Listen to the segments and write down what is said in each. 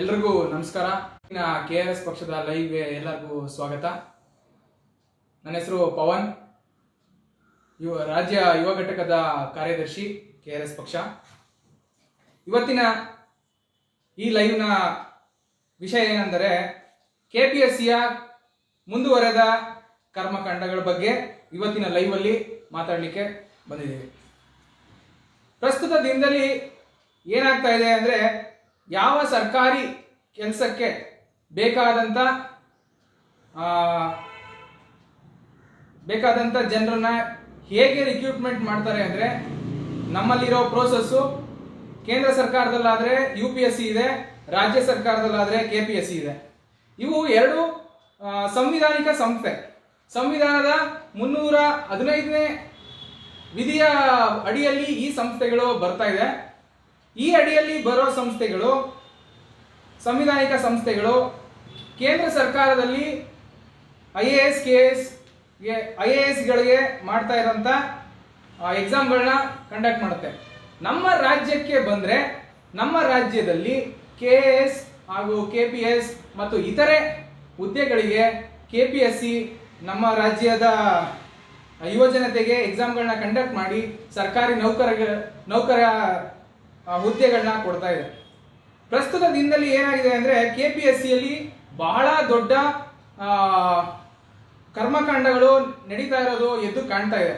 ಎಲ್ರಿಗೂ ನಮಸ್ಕಾರ. K R S ಪಕ್ಷದ ಲೈವ್ಗೆ ಎಲ್ಲರಿಗೂ ಸ್ವಾಗತ. ನನ್ನ ಹೆಸರು ಪವನ್. ಯುವ, ರಾಜ್ಯ ಯುವ ಘಟಕದ ಕಾರ್ಯದರ್ಶಿ ಕೆ ಆರ್ ಎಸ್ ಪಕ್ಷ. ಇವತ್ತಿನ ಈ ಲೈವ್ನ ವಿಷಯ ಏನೆಂದರೆ ಕೆ ಪಿ ಎಸ್ ಸಿಯ ಮುಂದುವರೆದ ಕರ್ಮಕಾಂಡಗಳ ಬಗ್ಗೆ ಇವತ್ತಿನ ಲೈವಲ್ಲಿ ಮಾತಾಡಲಿಕ್ಕೆ ಬಂದಿದ್ದೀವಿ. ಪ್ರಸ್ತುತ ದಿನದಲ್ಲಿ ಏನಾಗ್ತಾ ಇದೆ ಅಂದರೆ ಯಾವ ಸರ್ಕಾರಿ ಕೆಲಸಕ್ಕೆ ಬೇಕಾದಂಥ ಬೇಕಾದಂಥ ಜನರನ್ನ ಹೇಗೆ ರಿಕ್ರೂಟ್ಮೆಂಟ್ ಮಾಡ್ತಾರೆ ಅಂದರೆ ನಮ್ಮಲ್ಲಿರೋ ಪ್ರೋಸೆಸ್ಸು ಕೇಂದ್ರ ಸರ್ಕಾರದಲ್ಲಾದರೆ ಯು ಪಿ ಎಸ್ ಸಿ ಇದೆ, ರಾಜ್ಯ ಸರ್ಕಾರದಲ್ಲಾದರೆ ಕೆ ಪಿ ಎಸ್ ಸಿ ಇದೆ. ಇವು ಎರಡು ಸಂವಿಧಾನಿಕ ಸಂಸ್ಥೆ. ಸಂವಿಧಾನದ ಮುನ್ನೂರ ಹದಿನೈದನೇ ವಿಧಿಯ ಅಡಿಯಲ್ಲಿ ಈ ಸಂಸ್ಥೆಗಳು ಬರ್ತಾ ಇದೆ. ಈ ಅಡಿಯಲ್ಲಿ ಬರೋ ಸಂಸ್ಥೆಗಳು, ಸಂವಿಧಾನಿಕ ಸಂಸ್ಥೆಗಳು, ಕೇಂದ್ರ ಸರ್ಕಾರದಲ್ಲಿ I A S, K S I A ಎಸ್ಗಳಿಗೆ ಮಾಡ್ತಾ ಇರೋಂಥ ಎಕ್ಸಾಮ್ಗಳನ್ನ ಕಂಡಕ್ಟ್ ಮಾಡುತ್ತೆ. ನಮ್ಮ ರಾಜ್ಯಕ್ಕೆ ಬಂದರೆ, ನಮ್ಮ ರಾಜ್ಯದಲ್ಲಿ ಕೆ ಎಸ್ ಹಾಗೂ ಕೆ ಪಿ ಎಸ್ ಮತ್ತು ಇತರೆ ಹುದ್ದೆಗಳಿಗೆ ಕೆ ಪಿ ಎಸ್ ಸಿ ನಮ್ಮ ರಾಜ್ಯದ ಯುವಜನತೆಗೆ ಎಕ್ಸಾಮ್ಗಳನ್ನ ಕಂಡಕ್ಟ್ ಮಾಡಿ ಸರ್ಕಾರಿ ನೌಕರ ನೌಕರ ಹುದ್ದೆಗಳನ್ನ ಕೊಡ್ತಾ ಇದೆ. ಪ್ರಸ್ತುತ ದಿನದಲ್ಲಿ ಏನಾಗಿದೆ ಅಂದರೆ ಕೆ ಪಿ ಎಸ್ ಸಿಯಲ್ಲಿ ಬಹಳ ದೊಡ್ಡ ಕರ್ಮಕಾಂಡಗಳು ನಡೀತಾ ಇರೋದು ಎದ್ದು ಕಾಣ್ತಾ ಇದೆ.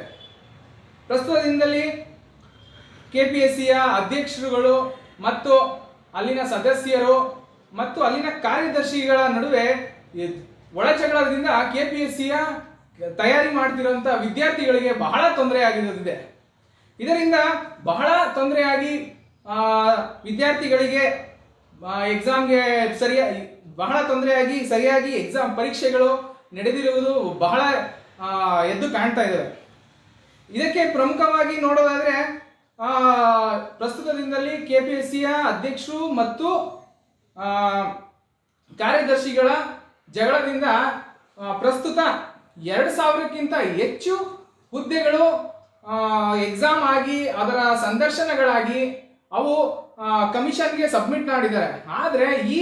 ಪ್ರಸ್ತುತ ದಿನದಲ್ಲಿ ಕೆ ಪಿ ಎಸ್ ಸಿಯ ಅಧ್ಯಕ್ಷರುಗಳು ಮತ್ತು ಅಲ್ಲಿನ ಸದಸ್ಯರು ಮತ್ತು ಅಲ್ಲಿನ ಕಾರ್ಯದರ್ಶಿಗಳ ನಡುವೆ ಒಳಚಗಳದಿಂದ ಕೆ ಪಿ ಎಸ್ ಸಿಯ ತಯಾರಿ ಮಾಡ್ತಿರುವಂತಹ ವಿದ್ಯಾರ್ಥಿಗಳಿಗೆ ಬಹಳ ತೊಂದರೆ ಆಗಿರೋದಿದೆ ಇದರಿಂದ ಬಹಳ ತೊಂದರೆಯಾಗಿ ವಿದ್ಯಾರ್ಥಿಗಳಿಗೆ ಎಕ್ಸಾಮ್ಗೆ ಸರಿಯಾಗಿ ಬಹಳ ತೊಂದರೆಯಾಗಿ, ಸರಿಯಾಗಿ ಎಕ್ಸಾಮ್ ಪರೀಕ್ಷೆಗಳು ನಡೆದಿರುವುದು ಬಹಳ ಎದ್ದು ಕಾಣ್ತಾ ಇದ್ದಾವೆ ಇದಕ್ಕೆ ಪ್ರಮುಖವಾಗಿ ನೋಡೋದಾದ್ರೆ ಪ್ರಸ್ತುತ ದಿನದಲ್ಲಿ ಕೆ ಪಿ ಎಸ್ ಸಿಯ ಅಧ್ಯಕ್ಷರು ಮತ್ತು ಕಾರ್ಯದರ್ಶಿಗಳ ಜಗಳದಿಂದ ಪ್ರಸ್ತುತ ಎರಡು ಸಾವಿರಕ್ಕಿಂತ ಹೆಚ್ಚು ಹುದ್ದೆಗಳು ಎಕ್ಸಾಮ್ ಆಗಿ, ಅದರ ಸಂದರ್ಶನಗಳಾಗಿ ಅವು ಕಮಿಷನ್ಗೆ ಸಬ್ಮಿಟ್ ಮಾಡಿದ್ದಾರೆ. ಆದರೆ ಈ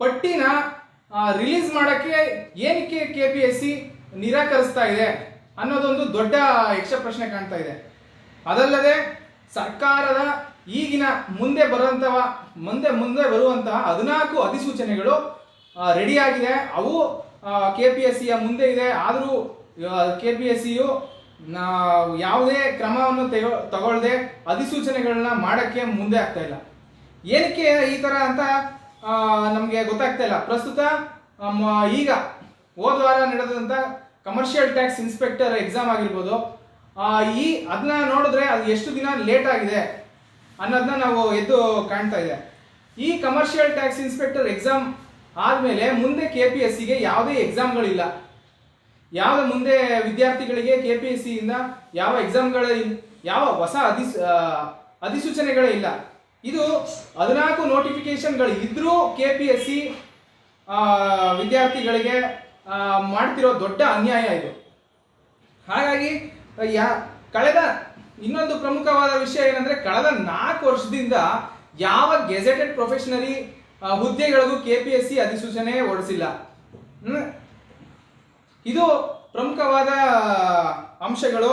ಪಟ್ಟಿನ ರಿಲೀಸ್ ಮಾಡೋಕ್ಕೆ ಏನಕ್ಕೆ ಕೆ ಪಿ ಎಸ್ ಸಿ ನಿರಾಕರಿಸ್ತಾ ಇದೆ ಅನ್ನೋದೊಂದು ದೊಡ್ಡ ಯಕ್ಷ ಪ್ರಶ್ನೆ ಕಾಣ್ತಾ ಇದೆ. ಅದಲ್ಲದೆ ಸರ್ಕಾರದ ಈಗಿನ ಮುಂದೆ ಬರುವಂತಹ, ಮುಂದೆ ಮುಂದೆ ಬರುವಂತಹ ಹದಿನಾಲ್ಕು ಅಧಿಸೂಚನೆಗಳು ರೆಡಿಯಾಗಿದೆ ಅವು ಕೆ ಪಿ ಎಸ್ ಸಿಯ ಮುಂದೆ ಇದೆ. ಆದರೂ ಕೆ ಪಿ ಎಸ್ ಸಿಯು ಯಾವುದೇ ಕ್ರಮವನ್ನು ತೆಗೊ ತಗೊಳ್ಳದೆ ಅಧಿಸೂಚನೆಗಳನ್ನ ಮಾಡೋಕ್ಕೆ ಮುಂದೆ ಆಗ್ತಾ ಇಲ್ಲ. ಏನಕ್ಕೆ ಈ ಥರ ಅಂತ ನಮಗೆ ಗೊತ್ತಾಗ್ತಾ ಇಲ್ಲ. ಪ್ರಸ್ತುತ ಈಗ ಹೋದ ವಾರ ನಡೆದಂಥ ಕಮರ್ಷಿಯಲ್ ಟ್ಯಾಕ್ಸ್ ಇನ್ಸ್ಪೆಕ್ಟರ್ ಎಕ್ಸಾಮ್ ಆಗಿರ್ಬೋದು ಈ ಅದನ್ನ ನೋಡಿದ್ರೆ ಅದು ಎಷ್ಟು ದಿನ ಲೇಟ್ ಆಗಿದೆ ಅನ್ನೋದನ್ನ ನಾವು ಎದ್ದು ಕಾಣ್ತಾ ಇದೆ. ಈ ಕಮರ್ಷಿಯಲ್ ಟ್ಯಾಕ್ಸ್ ಇನ್ಸ್ಪೆಕ್ಟರ್ ಎಕ್ಸಾಮ್ ಆದಮೇಲೆ ಮುಂದೆ ಕೆ ಪಿ ಎಸ್ ಸಿಗೆ ಯಾವುದೇ ಎಕ್ಸಾಮ್ಗಳಿಲ್ಲ ಯಾವ ಮುಂದೆ ವಿದ್ಯಾರ್ಥಿಗಳಿಗೆ ಕೆ ಪಿ ಎಸ್ ಸಿಯಿಂದ ಯಾವ ಎಕ್ಸಾಮ್ಗಳ ಯಾವ ಹೊಸ ಅಧಿಸ್ ಅಧಿಸೂಚನೆಗಳೇ ಇಲ್ಲ. ಇದು ಹದಿನಾಲ್ಕು ನೋಟಿಫಿಕೇಶನ್ಗಳು ಇದ್ರೂ ಕೆ ಪಿ ಎಸ್ ಸಿ ವಿದ್ಯಾರ್ಥಿಗಳಿಗೆ ಮಾಡ್ತಿರೋ ದೊಡ್ಡ ಅನ್ಯಾಯ ಇದು. ಹಾಗಾಗಿ, ಯಾ, ಕಳೆದ ಇನ್ನೊಂದು ಪ್ರಮುಖವಾದ ವಿಷಯ ಏನಂದ್ರೆ, ಕಳೆದ ನಾಲ್ಕು ವರ್ಷದಿಂದ ಯಾವ ಗೆಜೆಟೆಡ್ ಪ್ರೊಫೆಷನರಿ ಹುದ್ದೆಗಳಿಗೂ ಕೆ ಪಿ ಎಸ್ ಸಿ ಅಧಿಸೂಚನೆ ಹೊರಡಿಸಿಲ್ಲ. ಇದು ಪ್ರಮುಖವಾದ ಅಂಶಗಳು.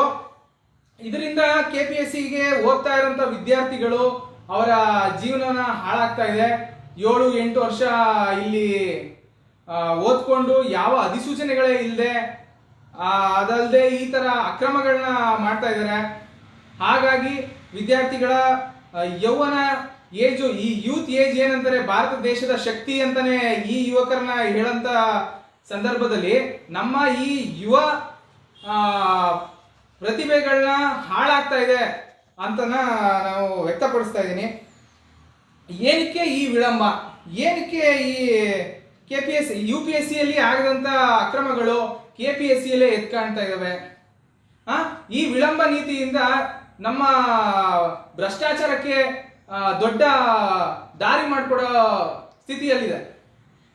ಇದರಿಂದ ಕೆ ಪಿ ಎಸ್ ಸಿಗೆ ಓದ್ತಾ ಇರೋಂಥ ವಿದ್ಯಾರ್ಥಿಗಳು ಅವರ ಜೀವನನ ಹಾಳಾಗ್ತಾ ಇದೆ. ಏಳು, ಎಂಟು ವರ್ಷ ಇಲ್ಲಿ ಓದ್ಕೊಂಡು ಯಾವ ಅಧಿಸೂಚನೆಗಳೇ ಇಲ್ಲದೆ ಅದಲ್ಲದೆ ಈ ತರ ಅಕ್ರಮಗಳನ್ನ ಮಾಡ್ತಾ ಇದ್ದಾರೆ. ಹಾಗಾಗಿ ವಿದ್ಯಾರ್ಥಿಗಳ ಯೌವನ ಏಜು, ಈ ಯೂತ್ ಏಜ್ ಏನಂತಾರೆ, ಭಾರತ ದೇಶದ ಶಕ್ತಿ ಅಂತಲೇ ಈ ಯುವಕರನ್ನ ಹೇಳಂತ ಸಂದರ್ಭದಲ್ಲಿ ನಮ್ಮ ಈ ಯುವ ಪ್ರತಿಭೆಗಳನ್ನ ಹಾಳಾಗ್ತಾ ಇದೆ ಅಂತನ ನಾವು ವ್ಯಕ್ತಪಡಿಸ್ತಾ ಇದ್ದೀನಿ. ಏನಕ್ಕೆ ಈ ವಿಳಂಬ? ಏನಕ್ಕೆ ಈ K P S U P S ಸಿಯಲ್ಲಿ ಆಗದಂತ ಅಕ್ರಮಗಳು ಕೆ ಪಿ ಎಸ್ ಸಿಯಲ್ಲೇ ಎತ್ಕಾಣ್ತಾ ಇದ್ದಾವೆ? ಈ ವಿಳಂಬ ನೀತಿಯಿಂದ ನಮ್ಮ ಭ್ರಷ್ಟಾಚಾರಕ್ಕೆ ದೊಡ್ಡ ದಾರಿ ಮಾಡಿಕೊಡೋ ಸ್ಥಿತಿಯಲ್ಲಿದೆ.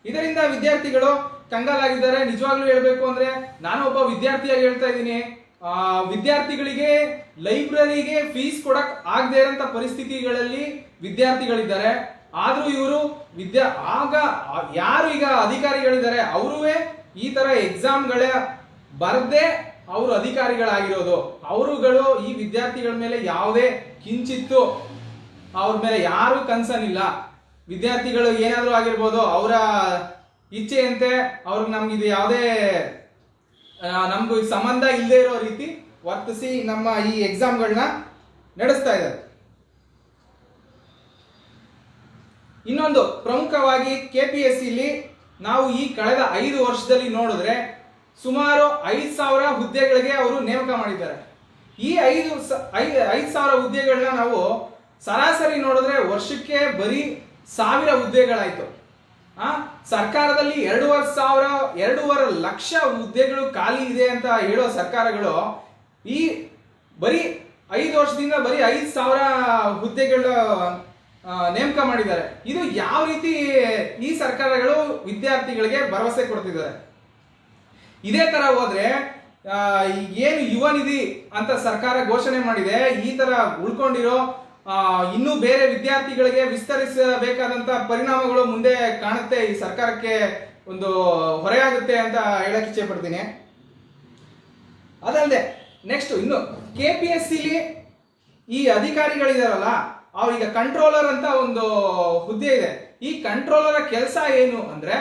ಇದರಿಂದ ವಿದ್ಯಾರ್ಥಿಗಳು ಕಂಗಾಲಾಗಿದ್ದಾರೆ. ನಿಜವಾಗ್ಲೂ ಹೇಳಬೇಕು ಅಂದ್ರೆ ನಾನು ಒಬ್ಬ ವಿದ್ಯಾರ್ಥಿಯಾಗಿ ಹೇಳ್ತಾ ಇದ್ದೀನಿ. ಆ, ವಿದ್ಯಾರ್ಥಿಗಳಿಗೆ ಲೈಬ್ರರಿಗೆ ಫೀಸ್ ಕೊಡಕ್ ಆಗದೆ ಇರೋಂಥ ಪರಿಸ್ಥಿತಿಗಳಲ್ಲಿ ವಿದ್ಯಾರ್ಥಿಗಳಿದ್ದಾರೆ. ಆದ್ರೂ ಇವರು ವಿದ್ಯಾ ಆಗ ಯಾರು ಈಗ ಅಧಿಕಾರಿಗಳಿದ್ದಾರೆ ಅವರುವೇ ಈ ತರ ಎಕ್ಸಾಮ್ಗಳ ಬರದೆ ಅವರು ಅಧಿಕಾರಿಗಳಾಗಿರೋದು. ಅವರುಗಳು ಈ ವಿದ್ಯಾರ್ಥಿಗಳ ಮೇಲೆ ಯಾವುದೇ ಕಿಂಚಿತ್ತು ಅವ್ರ ಮೇಲೆ ಯಾರು ಕನ್ಸನ್ ಇಲ್ಲ. ವಿದ್ಯಾರ್ಥಿಗಳು ಏನಾದರೂ ಆಗಿರ್ಬೋದು ಅವರ ಇಚ್ಛೆಯಂತೆ ಅವ್ರಿಗೆ ನಮ್ಗೆ ಇದು ಯಾವುದೇ ನಮಗೂ ಸಂಬಂಧ ಇಲ್ಲದೆ ಇರೋ ರೀತಿ ವರ್ತಿಸಿ ನಮ್ಮ ಈ ಎಕ್ಸಾಮ್ಗಳನ್ನ ನಡೆಸ್ತಾ ಇದ್ದಾರೆ. ಇನ್ನೊಂದು, ಪ್ರಮುಖವಾಗಿ ಕೆ ಪಿ ಎಸ್ ಸಿಲಿ ನಾವು ಈ ಕಳೆದ ಐದು ವರ್ಷದಲ್ಲಿ ನೋಡಿದ್ರೆ ಸುಮಾರು ಐದು ಸಾವಿರ ಹುದ್ದೆಗಳಿಗೆ ಅವರು ನೇಮಕ ಮಾಡಿದ್ದಾರೆ. ಈ ಐದು ಐದು ಸಾವಿರ ಹುದ್ದೆಗಳನ್ನ ನಾವು ಸರಾಸರಿ ನೋಡಿದ್ರೆ ವರ್ಷಕ್ಕೆ ಬರೀ ಸಾವಿರ ಹುದ್ದೆಗಳಾಯ್ತು. ಸರ್ಕಾರದಲ್ಲಿ ಎರಡೂವರೆ ಸಾವಿರ, ಎರಡೂವರೆ ಲಕ್ಷ ಹುದ್ದೆಗಳು ಖಾಲಿ ಇದೆ ಅಂತ ಹೇಳೋ ಸರ್ಕಾರಗಳು ಈ ಬರೀ ಐದು ವರ್ಷದಿಂದ ಬರೀ ಐದು ಸಾವಿರ ಹುದ್ದೆಗಳ ನೇಮಕ ಮಾಡಿದ್ದಾರೆ. ಇದು ಯಾವ ರೀತಿ ಈ ಸರ್ಕಾರಗಳು ವಿದ್ಯಾರ್ಥಿಗಳಿಗೆ ಭರವಸೆ ಕೊಡ್ತಿದ್ದಾರೆ? ಇದೇ ತರ ಹೋದ್ರೆ ಏನು ಯುವ ನಿಧಿ ಅಂತ ಸರ್ಕಾರ ಘೋಷಣೆ ಮಾಡಿದೆ, ಈ ತರ ಉಳ್ಕೊಂಡಿರೋ ಇನ್ನೂ ಬೇರೆ ವಿದ್ಯಾರ್ಥಿಗಳಿಗೆ ವಿಸ್ತರಿಸಬೇಕಾದಂತ ಪರಿಣಾಮಗಳು ಮುಂದೆ ಕಾಣುತ್ತೆ ಈ ಸರ್ಕಾರಕ್ಕೆ ಒಂದು ಹೊರೆಯಾಗುತ್ತೆ ಅಂತ ಹೇಳಕ್ ಇಚ್ಛೆ ಪಡ್ತೀನಿ. ಅದಲ್ಲದೆ ನೆಕ್ಸ್ಟ್ ಇನ್ನು ಕೆ ಪಿ ಎಸ್ ಸಿಲಿ ಈ ಅಧಿಕಾರಿಗಳಿದಾರಲ್ಲ, ಅವ್ರಿಗೆ ಕಂಟ್ರೋಲರ್ ಅಂತ ಒಂದು ಹುದ್ದೆ ಇದೆ. ಈ ಕಂಟ್ರೋಲರ್ ಕೆಲಸ ಏನು ಅಂದ್ರೆ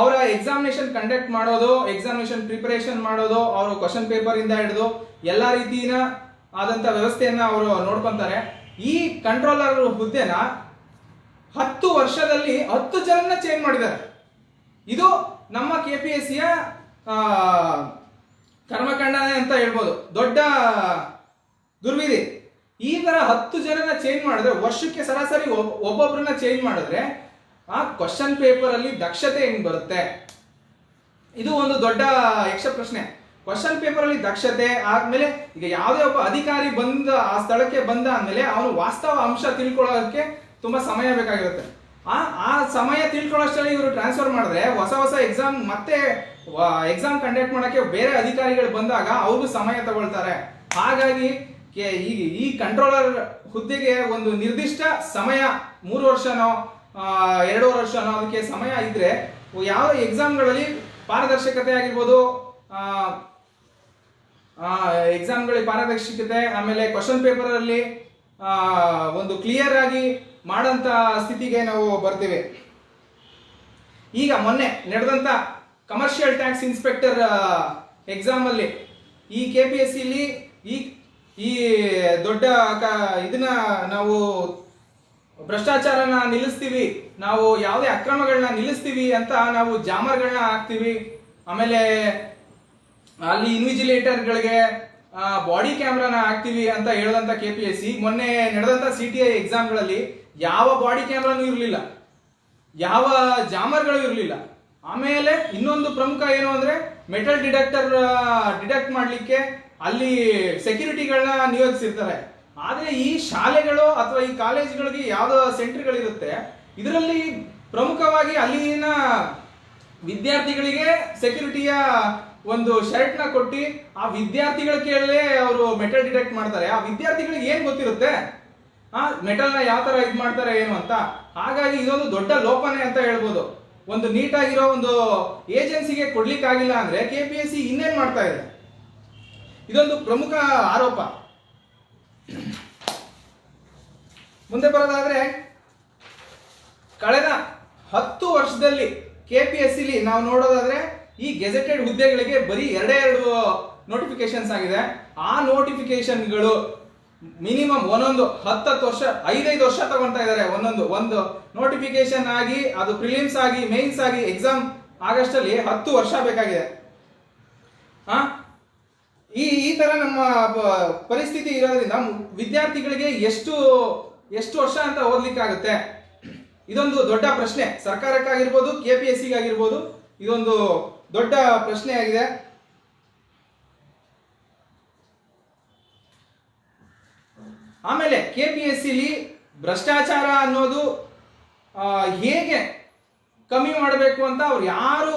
ಅವರ ಎಕ್ಸಾಮಿನೇಷನ್ ಕಂಡಕ್ಟ್ ಮಾಡೋದು ಎಕ್ಸಾಮಿನೇಷನ್ ಪ್ರಿಪರೇಷನ್ ಮಾಡೋದು, ಅವರು ಕ್ವಶನ್ ಪೇಪರ್ ಇಂದ ಹಿಡಿದು ಎಲ್ಲಾ ರೀತಿಯ ಆದಂತ ವ್ಯವಸ್ಥೆಯನ್ನ ಅವರು ನೋಡ್ಕೊಂತಾರೆ. ಈ ಕಂಟ್ರೋಲರ್ ಹುದ್ದೆನ ಹತ್ತು ವರ್ಷದಲ್ಲಿ ಹತ್ತು ಜನನ ಚೇಂಜ್ ಮಾಡಿದ್ದಾರೆ. ಇದು ನಮ್ಮ ಕೆ ಪಿ ಎಸ್ ಸಿಯ ಕರ್ಮಕಾಂಡನೇ ಅಂತ ಹೇಳ್ಬೋದು. ದೊಡ್ಡ ದುರ್ವಿಧಿ. ಈ ತರ ಹತ್ತು ಜನನ ಚೇಂಜ್ ಮಾಡಿದ್ರೆ, ವರ್ಷಕ್ಕೆ ಸರಾಸರಿ ಒಬ್ಬೊಬ್ಬರನ್ನ ಚೇಂಜ್ ಮಾಡಿದ್ರೆ, ಆ ಕ್ವಶನ್ ಪೇಪರ್ ಅಲ್ಲಿ ದಕ್ಷತೆ ಹೆಂಗ್ ಬರುತ್ತೆ? ಇದು ಒಂದು ದೊಡ್ಡ ಯಕ್ಷ ಪ್ರಶ್ನೆ. ಕ್ವಶನ್ ಪೇಪರ್ ಅಲ್ಲಿ ದಕ್ಷತೆ ಆದ್ಮೇಲೆ ಈಗ ಯಾವುದೇ ಒಬ್ಬ ಅಧಿಕಾರಿ ಬಂದ, ಆ ಸ್ಥಳಕ್ಕೆ ಬಂದ ಆದ್ಮೇಲೆ ಅವನು ವಾಸ್ತವ ಅಂಶ ತಿಳ್ಕೊಳ್ಳೋದಕ್ಕೆ ತುಂಬಾ ಸಮಯ ಬೇಕಾಗಿರುತ್ತೆ. ಆ ಆ ಸಮಯ ತಿಳ್ಕೊಳ್ಳೋಷ್ಟರಲ್ಲಿ ಇವರು ಟ್ರಾನ್ಸ್ಫರ್ ಮಾಡಿದ್ರೆ ಹೊಸ ಹೊಸ ಎಕ್ಸಾಮ್ ಮತ್ತೆ ಎಕ್ಸಾಮ್ ಕಂಡಕ್ಟ್ ಮಾಡೋಕ್ಕೆ ಬೇರೆ ಅಧಿಕಾರಿಗಳು ಬಂದಾಗ ಅವ್ರಿಗೂ ಸಮಯ ತಗೊಳ್ತಾರೆ. ಹಾಗಾಗಿ ಈ ಈ ಕಂಟ್ರೋಲರ್ ಹುದ್ದೆಗೆ ಒಂದು ನಿರ್ದಿಷ್ಟ ಸಮಯ, ಮೂರು ವರ್ಷನೋ ಎರಡೂವರೆ ವರ್ಷನೋ ಅದಕ್ಕೆ ಸಮಯ ಇದ್ರೆ, ಯಾವ ಎಕ್ಸಾಮ್ಗಳಲ್ಲಿ ಪಾರದರ್ಶಕತೆ ಆಗಿರ್ಬೋದು ಎಕ್ಸಾಮ್ಗಳಿಗೆ ಪಾರದರ್ಶಕತೆ, ಆಮೇಲೆ ಕ್ವಶನ್ ಪೇಪರ್ ಅಲ್ಲಿ ಒಂದು ಕ್ಲಿಯರ್ ಆಗಿ ಮಾಡೋಂಥ ಸ್ಥಿತಿಗೆ ನಾವು ಬರ್ತೀವಿ. ಈಗ ಮೊನ್ನೆ ನಡೆದಂತ ಕಮರ್ಷಿಯಲ್ ಟ್ಯಾಕ್ಸ್ ಇನ್ಸ್ಪೆಕ್ಟರ್ ಎಕ್ಸಾಮ್ ಅಲ್ಲಿ ಈ ಕೆ ಪಿ ಎಸ್ ಇಲ್ಲಿ ಈ ಈ ದೊಡ್ಡ ಕ- ಇದನ್ನ ನಾವು ಭ್ರಷ್ಟಾಚಾರನ ನಿಲ್ಲಿಸ್ತೀವಿ, ನಾವು ಯಾವುದೇ ಅಕ್ರಮಗಳನ್ನ ನಿಲ್ಲಿಸ್ತೀವಿ ಅಂತ ನಾವು ಜಾಮರ್ಗಳನ್ನ ಹಾಕ್ತೀವಿ. ಆಮೇಲೆ ಅಲ್ಲಿ ಇನ್ವಿಜಿಲೇಟರ್ಗಳಿಗೆ ಬಾಡಿ ಕ್ಯಾಮ್ರಾನ ಹಾಕ್ತೀವಿ ಅಂತ ಹೇಳಿದಂತ ಕೆ ಪಿ ಎಸ್ ಸಿ ಮೊನ್ನೆ ನಡೆದಂತ ಸಿ ಟಿ ಐ ಎಕ್ಸಾಮ್ಗಳಲ್ಲಿ ಯಾವ ಬಾಡಿ ಕ್ಯಾಮ್ರಾನು ಇರಲಿಲ್ಲ. ಯಾವ ಜಾಮರ್ಗಳು ಇರಲಿಲ್ಲ. ಆಮೇಲೆ ಇನ್ನೊಂದು ಪ್ರಮುಖ ಏನು ಅಂದ್ರೆ ಮೆಟಲ್ ಡಿಟೆಕ್ಟರ್ ಡಿಟೆಕ್ಟ್ ಮಾಡಲಿಕ್ಕೆ ಅಲ್ಲಿ ಸೆಕ್ಯೂರಿಟಿಗಳನ್ನ ನಿಯೋಜಿಸಿರ್ತಾರೆ. ಆದ್ರೆ ಈ ಶಾಲೆಗಳು ಅಥವಾ ಈ ಕಾಲೇಜುಗಳಿಗೆ ಯಾವ್ದೋ ಸೆಂಟರ್ಗಳಿರುತ್ತೆ ಇದರಲ್ಲಿ ಪ್ರಮುಖವಾಗಿ ಅಲ್ಲಿನ ವಿದ್ಯಾರ್ಥಿಗಳಿಗೆ ಸೆಕ್ಯೂರಿಟಿಯ ಒಂದು ಶರ್ಟ್ನ ಕೊಟ್ಟು ಆ ವಿದ್ಯಾರ್ಥಿಗಳ ಕೇಳಲೇ ಅವರು ಮೆಟಲ್ ಡಿಟೆಕ್ಟ್ ಮಾಡ್ತಾರೆ. ಆ ವಿದ್ಯಾರ್ಥಿಗಳಿಗೆ ಏನ್ ಗೊತ್ತಿರುತ್ತೆ? ಆ ಮೆಟಲ್ನ ಯಾವ ತರ ಇದು ಮಾಡ್ತಾರೆ ಏನು ಅಂತ? ಹಾಗಾಗಿ ಇದೊಂದು ದೊಡ್ಡ ಲೋಪನೆ ಅಂತ ಹೇಳ್ಬೋದು. ಒಂದು ನೀಟಾಗಿರೋ ಒಂದು ಏಜೆನ್ಸಿಗೆ ಕೊಡ್ಲಿಕ್ಕೆ ಆಗಿಲ್ಲ ಅಂದ್ರೆ ಕೆ ಪಿ ಎಸ್ ಸಿ ಇನ್ನೇನ್ ಮಾಡ್ತಾ ಇದೆ? ಇದೊಂದು ಪ್ರಮುಖ ಆರೋಪ. ಮುಂದೆ ಬರೋದಾದ್ರೆ, ಕಳೆದ ಹತ್ತು ವರ್ಷದಲ್ಲಿ ಕೆ ಪಿ ಎಸ್ ಸಿಲಿ ನಾವು ನೋಡೋದಾದ್ರೆ ಈ ಗೆಜೆಟೆಡ್ ಹುದ್ದೆಗಳಿಗೆ ಬರೀ ಎರಡೇ ಎರಡು ನೋಟಿಫಿಕೇಶನ್ಸ್ ಆಗಿದೆ. ಆ ನೋಟಿಫಿಕೇಶನ್ಗಳು ಮಿನಿಮಮ್ ಒಂದೊಂದು ಹತ್ತತ್ತು ವರ್ಷ, ಐದೈದು ವರ್ಷ ತಗೊಂತಾ ಇದ್ದಾರೆ ಒಂದೊಂದು. ಒಂದು ನೋಟಿಫಿಕೇಶನ್ ಆಗಿ, ಅದು ಪ್ರಿಲಿಮ್ಸ್ ಆಗಿ ಮೇನ್ಸ್ ಆಗಿ ಎಕ್ಸಾಮ್ ಆಗಸ್ಟ್ ಅಲ್ಲಿ ಹತ್ತು ವರ್ಷ ಬೇಕಾಗಿದೆ. ಈ ಈ ತರ ನಮ್ಮ ಪರಿಸ್ಥಿತಿ ಇರೋದ್ರಿಂದ ವಿದ್ಯಾರ್ಥಿಗಳಿಗೆ ಎಷ್ಟು ಎಷ್ಟು ವರ್ಷ ಅಂತ ಓದ್ಲಿಕ್ಕಾಗುತ್ತೆ? ಇದೊಂದು ದೊಡ್ಡ ಪ್ರಶ್ನೆ. ಸರ್ಕಾರಕ್ಕಾಗಿರ್ಬೋದು ಕೆ ಪಿ ಎಸ್ ಸಿಗಾಗಿರ್ಬೋದು ಇದೊಂದು ದೊಡ್ಡ ಪ್ರಶ್ನೆಯಾಗಿದೆ ಆಮೇಲೆ ಕೆ ಪಿ ಎಸ್ ಸಿಲಿ ಭ್ರಷ್ಟಾಚಾರ ಅನ್ನೋದು ಹೇಗೆ ಕಮ್ಮಿ ಮಾಡಬೇಕು ಅಂತ ಅವ್ರು ಯಾರು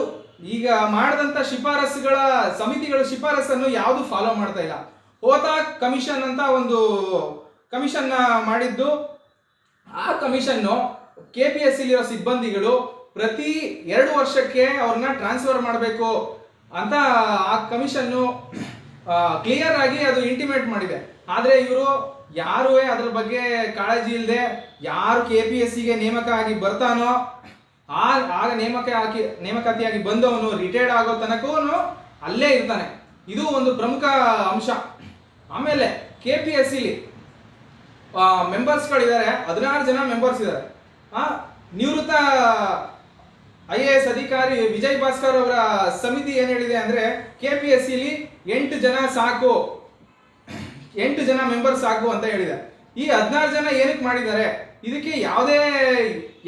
ಈಗ ಮಾಡಿದಂತ ಶಿಫಾರಸುಗಳ, ಸಮಿತಿಗಳ ಶಿಫಾರಸನ್ನು ಯಾವುದು ಫಾಲೋ ಮಾಡ್ತಾ ಇಲ್ಲ. ಹೋತಾ ಕಮಿಷನ್ ಅಂತ ಒಂದು ಕಮಿಷನ್ನ ಮಾಡಿದ್ದು. ಆ ಕಮಿಷನ್ನು ಕೆ ಪಿ ಎಸ್ ಸಿಲಿರೋ ಸಿಬ್ಬಂದಿಗಳು ಪ್ರತಿ ಎರಡು ವರ್ಷಕ್ಕೆ ಅವ್ರನ್ನ ಟ್ರಾನ್ಸ್ಫರ್ ಮಾಡಬೇಕು ಅಂತ ಆ ಕಮಿಷನ್ನು ಕ್ಲಿಯರ್ ಆಗಿ ಅದು ಇಂಟಿಮೇಟ್ ಮಾಡಿದೆ. ಆದರೆ ಇವರು ಯಾರೂ ಅದ್ರ ಬಗ್ಗೆ ಕಾಳಜಿ ಇಲ್ಲದೆ ಯಾರು ಕೆ ಪಿ ಎಸ್ ಸಿಗೆ ನೇಮಕ ಆಗಿ ಬರ್ತಾನೋ, ಆ ಆಗ ನೇಮಕ ಆಗಿ ನೇಮಕಾತಿಯಾಗಿ ಬಂದವನು ರಿಟೈರ್ಡ್ ಆಗೋ ತನಕವನು ಅಲ್ಲೇ ಇರ್ತಾನೆ. ಇದು ಒಂದು ಪ್ರಮುಖ ಅಂಶ. ಆಮೇಲೆ ಕೆ ಪಿ ಎಸ್ ಸಿಲಿ ಮೆಂಬರ್ಸ್ಗಳಿದ್ದಾರೆ ಹದಿನಾರು ಜನ ಮೆಂಬರ್ಸ್ ಇದ್ದಾರೆ. ನಿವೃತ್ತ ಐ ಎ ಎಸ್ ಅಧಿಕಾರಿ ವಿಜಯ್ ಭಾಸ್ಕರ್ ಅವರ ಸಮಿತಿ ಏನ್ ಹೇಳಿದೆ ಅಂದ್ರೆ ಕೆ ಪಿ ಎಸ್ ಸಿಲಿ ಎಂಟು ಜನ ಸಾಕು, ಎಂಟು ಜನ ಮೆಂಬರ್ ಸಾಕು ಅಂತ ಹೇಳಿದೆ. ಈ ಹದಿನಾರು ಜನ ಏನಕ್ಕೆ ಮಾಡಿದ್ದಾರೆ? ಇದಕ್ಕೆ ಯಾವುದೇ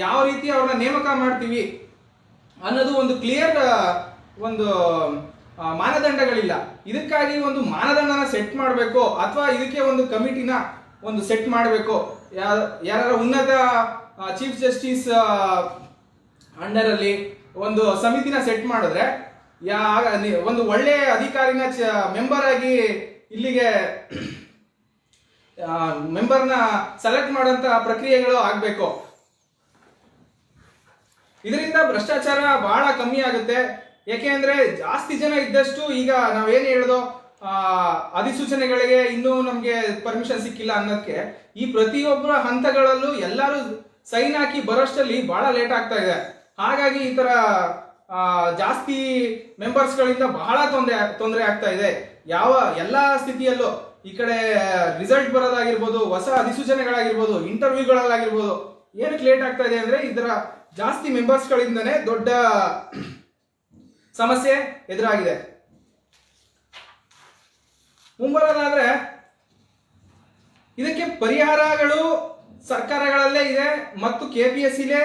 ಯಾವ ರೀತಿ ಅವ್ರನ್ನ ನೇಮಕ ಮಾಡ್ತೀವಿ ಅನ್ನೋದು ಒಂದು ಕ್ಲಿಯರ್ ಒಂದು ಮಾನದಂಡಗಳಿಲ್ಲ. ಇದಕ್ಕಾಗಿ ಒಂದು ಮಾನದಂಡನ ಸೆಟ್ ಮಾಡಬೇಕು ಅಥವಾ ಇದಕ್ಕೆ ಒಂದು ಕಮಿಟಿನ ಒಂದು ಸೆಟ್ ಮಾಡಬೇಕು. ಯಾರ ಉನ್ನತ ಚೀಫ್ ಜಸ್ಟಿಸ್ ಅಂಡರ್ ಅಲ್ಲಿ ಒಂದು ಸಮಿತಿನ ಸೆಟ್ ಮಾಡಿದ್ರೆ, ಯಾ ಒಂದು ಒಳ್ಳೆ ಅಧಿಕಾರಿನ ಮೆಂಬರ್ ಆಗಿ ಇಲ್ಲಿಗೆ ಮೆಂಬರ್ನ ಸೆಲೆಕ್ಟ್ ಮಾಡುವಂತ ಪ್ರಕ್ರಿಯೆಗಳು ಆಗಬೇಕು. ಇದರಿಂದ ಭ್ರಷ್ಟಾಚಾರ ಬಹಳ ಕಮ್ಮಿ ಆಗುತ್ತೆ. ಯಾಕೆಂದ್ರೆ ಜಾಸ್ತಿ ಜನ ಇದ್ದಷ್ಟು ಈಗ ನಾವೇನು ಹೇಳೋದು ಅಧಿಸೂಚನೆಗಳಿಗೆ ಇನ್ನೂ ನಮಗೆ ಪರ್ಮಿಷನ್ ಸಿಕ್ಕಿಲ್ಲ ಅನ್ನೋದಕ್ಕೆ ಈ ಪ್ರತಿಯೊಬ್ಬರ ಹಂತಗಳಲ್ಲೂ ಎಲ್ಲರೂ ಸೈನ್ ಹಾಕಿ ಬರೋಷ್ಟರಲ್ಲಿ ಬಹಳ ಲೇಟ್ ಆಗ್ತಾ ಇದೆ. ಹಾಗಾಗಿ ಈ ತರ ಜಾಸ್ತಿ ಮೆಂಬರ್ಸ್ಗಳಿಂದ ಬಹಳ ತೊಂದರೆ ತೊಂದರೆ ಆಗ್ತಾ ಇದೆ. ಯಾವ ಎಲ್ಲ ಸ್ಥಿತಿಯಲ್ಲೂ ಈ ಕಡೆ ರಿಸಲ್ಟ್ ಬರೋದಾಗಿರ್ಬೋದು, ಹೊಸ ಅಧಿಸೂಚನೆಗಳಾಗಿರ್ಬೋದು ಇಂಟರ್ವ್ಯೂಗಳಲ್ಲಾಗಿರ್ಬೋದು ಏನಕ್ಕೆ ಲೇಟ್ ಆಗ್ತಾ ಇದೆ ಅಂದ್ರೆ ಇದರ ಜಾಸ್ತಿ ಮೆಂಬರ್ಸ್ಗಳಿಂದನೇ ದೊಡ್ಡ ಸಮಸ್ಯೆ ಎದುರಾಗಿದೆ. ಮುಂಬರೋದಾದ್ರೆ, ಇದಕ್ಕೆ ಪರಿಹಾರಗಳು ಸರ್ಕಾರಗಳಲ್ಲೇ ಇದೆ ಮತ್ತು ಕೆ ಪಿ ಎಸ್ ಸಿಲೇ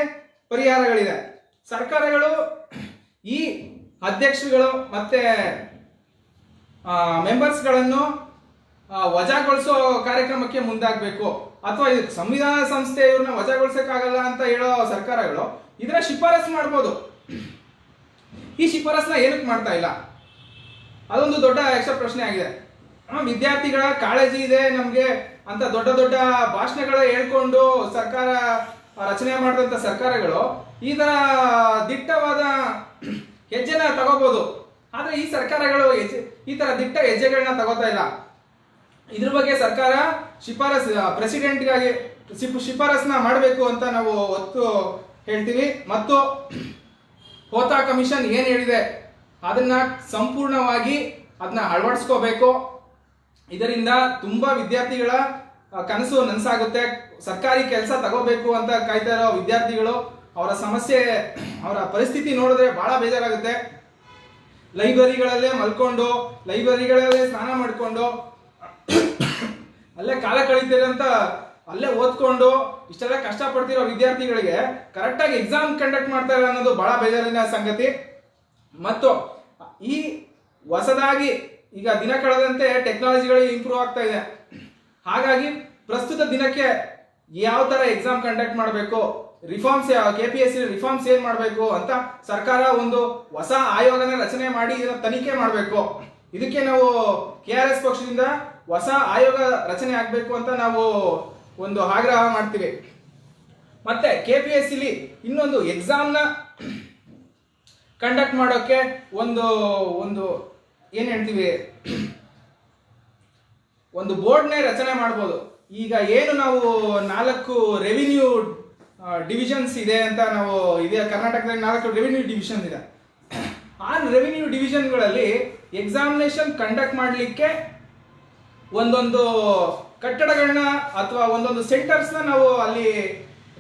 ಪರಿಹಾರಗಳಿದೆ. ಸರ್ಕಾರಗಳು ಈ ಅಧ್ಯಕ್ಷರುಗಳು ಮತ್ತೆ ಮೆಂಬರ್ಸ್ಗಳನ್ನು ವಜಾಗೊಳಿಸೋ ಕಾರ್ಯಕ್ರಮಕ್ಕೆ ಮುಂದಾಗಬೇಕು. ಅಥವಾ ಸಂವಿಧಾನ ಸಂಸ್ಥೆ ಇವ್ರನ್ನ ವಜಾಗೊಳಿಸಕ್ಕಾಗಲ್ಲ ಅಂತ ಹೇಳೋ ಸರ್ಕಾರಗಳು, ಇದರ ಶಿಫಾರಸ್ ಮಾಡ್ಬೋದು. ಈ ಶಿಫಾರಸ್ನ ಏನಕ್ಕೆ ಮಾಡ್ತಾ ಇಲ್ಲ? ಅದೊಂದು ದೊಡ್ಡ ಯಕ್ಷ ಪ್ರಶ್ನೆ ಆಗಿದೆ. ವಿದ್ಯಾರ್ಥಿಗಳ ಕಾಳಜಿ ಇದೆ ನಮಗೆ ಅಂತ ದೊಡ್ಡ ದೊಡ್ಡ ಭಾಷಣಗಳ ಹೇಳ್ಕೊಂಡು ಸರ್ಕಾರ ರಚನೆ ಮಾಡಿದಂಥ ಸರ್ಕಾರಗಳು ಈ ಥರ ದಿಟ್ಟವಾದ ಹೆಜ್ಜೆನ ತಗೋಬೋದು. ಆದರೆ ಈ ಸರ್ಕಾರಗಳು ಹೆಜ್ಜೆ, ಈ ಥರ ದಿಟ್ಟ ಹೆಜ್ಜೆಗಳನ್ನ ತಗೋತಾ ಇಲ್ಲ. ಇದ್ರ ಬಗ್ಗೆ ಸರ್ಕಾರ ಶಿಫಾರಸ್ ಪ್ರೆಸಿಡೆಂಟ್ಗಾಗಿ ಶಿಫ್- ಶಿಫಾರಸ್ನ ಮಾಡಬೇಕು ಅಂತ ನಾವು ಒತ್ತು ಹೇಳ್ತೀವಿ. ಮತ್ತು ಹೋತಾ ಕಮಿಷನ್ ಏನು ಹೇಳಿದೆ, ಅದನ್ನ ಸಂಪೂರ್ಣವಾಗಿ ಅದನ್ನ ಅಳವಡಿಸ್ಕೋಬೇಕು. ಇದರಿಂದ ತುಂಬಾ ವಿದ್ಯಾರ್ಥಿಗಳ ಕನಸು ನನಸಾಗುತ್ತೆ. ಸರ್ಕಾರಿ ಕೆಲಸ ತಗೋಬೇಕು ಅಂತ ಕಾಯ್ತಾ ಇರೋ ವಿದ್ಯಾರ್ಥಿಗಳು, ಅವರ ಸಮಸ್ಯೆ, ಅವರ ಪರಿಸ್ಥಿತಿ ನೋಡಿದ್ರೆ ಬಹಳ ಬೇಜಾರಾಗುತ್ತೆ. ಲೈಬ್ರರಿಗಳಲ್ಲೇ ಮಲ್ಕೊಂಡು, ಲೈಬ್ರರಿಗಳಲ್ಲೇ ಸ್ನಾನ ಮಾಡಿಕೊಂಡು, ಅಲ್ಲೇ ಕಾಲ ಕಳೀತಿರಂತ ಅಲ್ಲೇ ಓದ್ಕೊಂಡು, ಇಷ್ಟೆಲ್ಲ ಕಷ್ಟಪಡ್ತಿರೋ ವಿದ್ಯಾರ್ಥಿಗಳಿಗೆ ಕರೆಕ್ಟಾಗಿ ಎಕ್ಸಾಮ್ ಕಂಡಕ್ಟ್ ಮಾಡ್ತಾರೆ ಅನ್ನೋದು ಬಹಳ ಬೇಜಾರಿನ ಸಂಗತಿ. ಮತ್ತು ಈ ಹೊಸದಾಗಿ ಈಗ ದಿನ ಕಳೆದಂತೆ ಟೆಕ್ನಾಲಜಿಗಳು ಇಂಪ್ರೂವ್ ಆಗ್ತಾ ಇದೆ. ಹಾಗಾಗಿ ಪ್ರಸ್ತುತ ದಿನಕ್ಕೆ ಯಾವ ತರ ಎಕ್ಸಾಮ್ ಕಂಡಕ್ಟ್ ಮಾಡಬೇಕು reforms K P S C reforms ಏನ್ ಮಾಡಬೇಕು ಅಂತ ಸರ್ಕಾರ ಒಂದು ಹೊಸ ಆಯೋಗನ ರಚನೆ ಮಾಡಿ ಇದನ್ನ ತನಿಖೆ ಮಾಡಬೇಕು. ಇದಕ್ಕೆ ನಾವು ಕೆ ಆರ್ ಎಸ್ ಪಕ್ಷದಿಂದ ಹೊಸ ಆಯೋಗ ರಚನೆ ಆಗಬೇಕು ಅಂತ ನಾವು ಒಂದು ಆಗ್ರಹ ಮಾಡ್ತೀವಿ. ಮತ್ತೆ ಕೆ ಪಿ ಎಸ್ ಸಿಲಿ ಇನ್ನೊಂದು ಎಕ್ಸಾಮ್ನ ಕಂಡಕ್ಟ್ ಮಾಡೋಕೆ ಒಂದು ಒಂದು ಏನ್ ಹೇಳ್ತೀವಿ ಒಂದು ಬೋರ್ಡ್ನೇ ರಚನೆ ಮಾಡ್ಬೋದು. ಈಗ ಏನು ನಾವು ನಾಲ್ಕು ರೆವಿನ್ಯೂ ಡಿವಿಷನ್ಸ್ ಇದೆ ಅಂತ ನಾವು ಇದೆ ಕರ್ನಾಟಕದಲ್ಲಿ ನಾಲ್ಕು ರೆವಿನ್ಯೂ ಡಿವಿಷನ್ ಇದೆ. ಆ ರೆವಿನ್ಯೂ ಡಿವಿಷನ್ಗಳಲ್ಲಿ ಎಕ್ಸಾಮಿನೇಷನ್ ಕಂಡಕ್ಟ್ ಮಾಡಲಿಕ್ಕೆ ಒಂದೊಂದು ಕಟ್ಟಡಗಳನ್ನ ಅಥವಾ ಒಂದೊಂದು ಸೆಂಟರ್ಸ್ನ ನಾವು ಅಲ್ಲಿ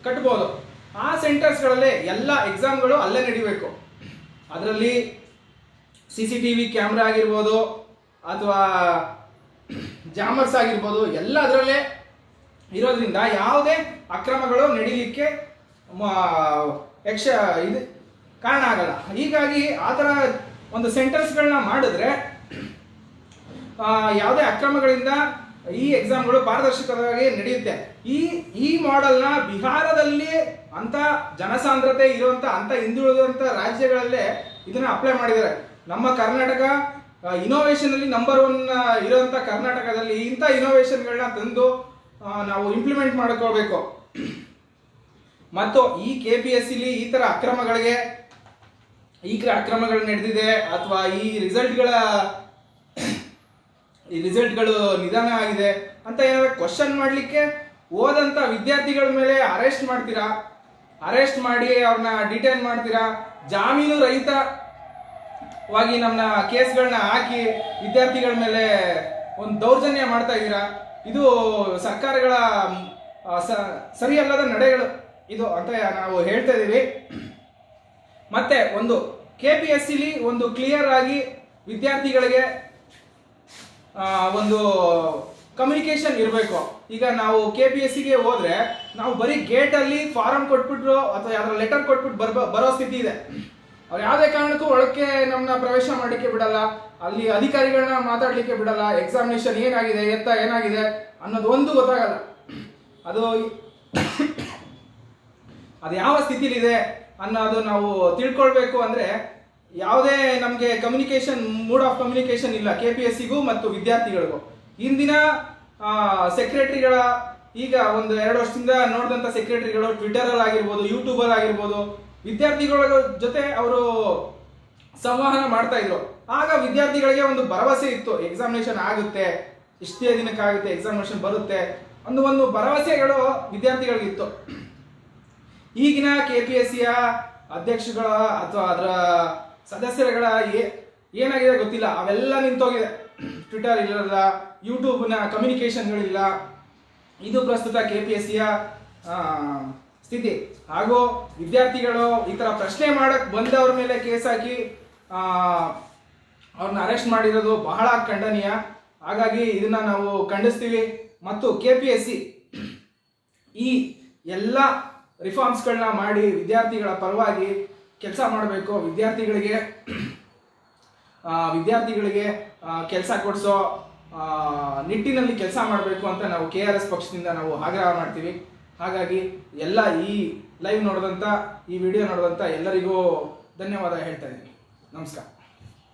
ಕಟ್ಬೋದು. ಆ ಸೆಂಟರ್ಸ್ಗಳಲ್ಲಿ ಎಲ್ಲ ಎಕ್ಸಾಮ್ಗಳು ಅಲ್ಲೇ ನಡಿಬೇಕು. ಅದರಲ್ಲಿ C C T V camera ಆಗಿರ್ಬೋದು, ಅಥವಾ ಜಾಮರ್ಸ್ ಆಗಿರ್ಬೋದು ಎಲ್ಲ ಅದರಲ್ಲೇ ಇರೋದ್ರಿಂದ ಯಾವುದೇ ಅಕ್ರಮಗಳು ನಡೀಲಿಕ್ಕೆ ಯಕ್ಷ, ಇದು ಕಾರಣ ಆಗಲ್ಲ. ಹೀಗಾಗಿ ಆ ಥರ ಒಂದು ಸೆಂಟರ್ಸ್ಗಳನ್ನ ಮಾಡಿದ್ರೆ ಯಾವುದೇ ಅಕ್ರಮಗಳಿಂದ ಈ ಎಕ್ಸಾಮ್ಗಳು ಪಾರದರ್ಶಕವಾಗಿ ನಡೆಯುತ್ತೆ. ಈ ಈ ಮಾಡೆಲ್ನ ಬಿಹಾರದಲ್ಲಿ ಅಂಥ ಜನಸಾಂದ್ರತೆ ಇರುವಂಥ, ಅಂಥ ಹಿಂದುಳಿದಂಥ ರಾಜ್ಯಗಳಲ್ಲೇ ಇದನ್ನು ಅಪ್ಲೈ ಮಾಡಿದ್ದಾರೆ. ನಮ್ಮ ಕರ್ನಾಟಕ ಇನೋವೇಷನ್ ಅಲ್ಲಿ ನಂಬರ್ ಒನ್ ಇರುವಂತ ಕರ್ನಾಟಕದಲ್ಲಿ ಇಂಥ ಇನೋವೇಷನ್ಗಳನ್ನ ತಂದು ನಾವು ಇಂಪ್ಲಿಮೆಂಟ್ ಮಾಡ್ಕೋಬೇಕು ಮತ್ತು ಈ ಕೆ ಪಿ ಎಸ್ ಸಿಲಿ ಈ ತರ ಅಕ್ರಮಗಳಿಗೆ, ಈ ಅಕ್ರಮಗಳು ನಡೆದಿದೆ, ಅಥವಾ ಈ ರಿಸಲ್ಟ್ಗಳ ಈ ರಿಸಲ್ಟ್ಗಳು ನಿಧಾನ ಆಗಿದೆ ಅಂತ ಏನಾದ್ರು ಕ್ವಶನ್ ಮಾಡಲಿಕ್ಕೆ ಓದಂತ ವಿದ್ಯಾರ್ಥಿಗಳ ಮೇಲೆ ಅರೆಸ್ಟ್ ಮಾಡ್ತೀರಾ? ಅರೆಸ್ಟ್ ಮಾಡಿ ಅವ್ರನ್ನ ಡಿಟೈನ್ ಮಾಡ್ತೀರಾ? ಜಾಮೀನು ರಹಿತವಾಗಿ ನಮ್ಮ ಕೇಸ್ಗಳನ್ನ ಹಾಕಿ ವಿದ್ಯಾರ್ಥಿಗಳ ಮೇಲೆ ಒಂದು ದೌರ್ಜನ್ಯ ಮಾಡ್ತಾ ಇದ್ದೀರಾ? ಇದು ಸರ್ಕಾರಗಳ ಸರಿಯಲ್ಲದ ನಡೆಗಳು. ಇದು ಅಂತ ನಾವು ಹೇಳ್ತಾ ಇದ್ದೀವಿ. ಮತ್ತೆ ಒಂದು ಕೆ ಪಿ ಎಸ್ ಸಿಲಿ ಒಂದು ಕ್ಲಿಯರ್ ಆಗಿ ವಿದ್ಯಾರ್ಥಿಗಳಿಗೆ ಒಂದು ಕಮ್ಯುನಿಕೇಶನ್ ಇರಬೇಕು. ಈಗ ನಾವು ಕೆ ಪಿ ಎಸ್ ಸಿಗೆ ಹೋದ್ರೆ ನಾವು ಬರೀ ಗೇಟಲ್ಲಿ ಫಾರಂ ಕೊಟ್ಬಿಟ್ರು ಅಥವಾ ಯಾವ್ದಾರ ಲೆಟರ್ ಕೊಟ್ಬಿಟ್ಟು ಬರ್ಬ, ಬರೋ ಸ್ಥಿತಿ ಇದೆ. ಅವ್ರು ಯಾವುದೇ ಕಾರಣಕ್ಕೂ ಒಳಕ್ಕೆ ನಮ್ಮನ್ನ ಪ್ರವೇಶ ಮಾಡಲಿಕ್ಕೆ ಬಿಡಲ್ಲ. ಅಲ್ಲಿ ಅಧಿಕಾರಿಗಳನ್ನ ಮಾತಾಡಲಿಕ್ಕೆ ಬಿಡಲ್ಲ. ಎಕ್ಸಾಮಿನೇಷನ್ ಏನಾಗಿದೆ, ಎತ್ತ ಏನಾಗಿದೆ ಅನ್ನೋದು ಒಂದು ಗೊತ್ತಾಗಲ್ಲ. ಅದು ಅದು ಯಾವ ಸ್ಥಿತಿಲಿದೆ ಅನ್ನೋದು ನಾವು ತಿಳ್ಕೊಳ್ಬೇಕು ಅಂದ್ರೆ ಯಾವುದೇ ನಮಗೆ ಕಮ್ಯುನಿಕೇಶನ್ ಮೂಡ್ ಆಫ್ ಕಮ್ಯುನಿಕೇಶನ್ ಇಲ್ಲ. ಕೆ ಪಿ ಎಸ್ ಸಿಗೂ ಮತ್ತು ವಿದ್ಯಾರ್ಥಿಗಳಿಗೂ. ಇಂದಿನ ಸೆಕ್ರೆಟರಿಗಳ ಈಗ ಒಂದು ಎರಡು ವರ್ಷದಿಂದ ನೋಡಿದಂಥ ಸೆಕ್ರೆಟರಿಗಳು ಟ್ವಿಟರಲ್ಲಿ ಆಗಿರ್ಬೋದು ಯೂಟ್ಯೂಬಲ್ಲಿ ಆಗಿರ್ಬೋದು ವಿದ್ಯಾರ್ಥಿಗಳ ಜೊತೆ ಅವರು ಸಂವಹನ ಮಾಡ್ತಾ ಇದ್ರು. ಆಗ ವಿದ್ಯಾರ್ಥಿಗಳಿಗೆ ಒಂದು ಭರವಸೆ ಇತ್ತು. ಎಕ್ಸಾಮಿನೇಷನ್ ಆಗುತ್ತೆ, ಇಷ್ಟೇ ದಿನಕ್ಕಾಗುತ್ತೆ ಎಕ್ಸಾಮಿನೇಷನ್ ಬರುತ್ತೆ ಒಂದು ಒಂದು ಭರವಸೆಗಳು ವಿದ್ಯಾರ್ಥಿಗಳಿಗಿತ್ತು ಈಗಿನ ಕೆ ಪಿ ಎಸ್ ಸಿಯ ಅಧ್ಯಕ್ಷಗಳ ಅಥವಾ ಅದರ ಸದಸ್ಯರುಗಳ ಏನಾಗಿದೆ ಗೊತ್ತಿಲ್ಲ. ಅವೆಲ್ಲ ನಿಂತೋಗಿದೆ. ಟ್ವಿಟರ್ ಇರಲ್ಲ ಯೂಟ್ಯೂಬ್ನ ಕಮ್ಯುನಿಕೇಶನ್ಗಳಿಲ್ಲ ಇದು ಪ್ರಸ್ತುತ ಕೆ ಪಿ ಎಸ್ ಸಿಯ ಸ್ಥಿತಿ. ಹಾಗೂ ವಿದ್ಯಾರ್ಥಿಗಳು ಈ ಥರ ಪ್ರಶ್ನೆ ಮಾಡಕ್ ಬಂದವ್ರ ಮೇಲೆ ಕೇಸ್ ಹಾಕಿ ಅವ್ರನ್ನ ಅರೆಸ್ಟ್ ಮಾಡಿರೋದು ಬಹಳ ಖಂಡನೀಯ. ಹಾಗಾಗಿ ಇದನ್ನ ನಾವು ಖಂಡಿಸ್ತೀವಿ. ಮತ್ತು ಕೆ ಪಿ ಎಸ್ ಸಿ ಈ ಎಲ್ಲ ರಿಫಾರ್ಮ್ಸ್ಗಳನ್ನ ಮಾಡಿ ವಿದ್ಯಾರ್ಥಿಗಳ ಪರವಾಗಿ ಕೆಲಸ ಮಾಡಬೇಕು. ವಿದ್ಯಾರ್ಥಿಗಳಿಗೆ ವಿದ್ಯಾರ್ಥಿಗಳಿಗೆ ಕೆಲಸ ಕೊಡಿಸೋ ನಿಟ್ಟಿನಲ್ಲಿ ಕೆಲಸ ಮಾಡಬೇಕು ಅಂತ ನಾವು ಕೆ ಆರ್ ಎಸ್ ಪಕ್ಷದಿಂದ ನಾವು ಆಗ್ರಹ ಮಾಡ್ತೀವಿ. ಹಾಗಾಗಿ ಎಲ್ಲ ಈ ಲೈವ್ ನೋಡಿದಂಥ ಈ ವಿಡಿಯೋ ನೋಡಿದಂಥ ಎಲ್ಲರಿಗೂ ಧನ್ಯವಾದ ಹೇಳ್ತಾ ಇದ್ದೀನಿ. ನಮಸ್ಕಾರ.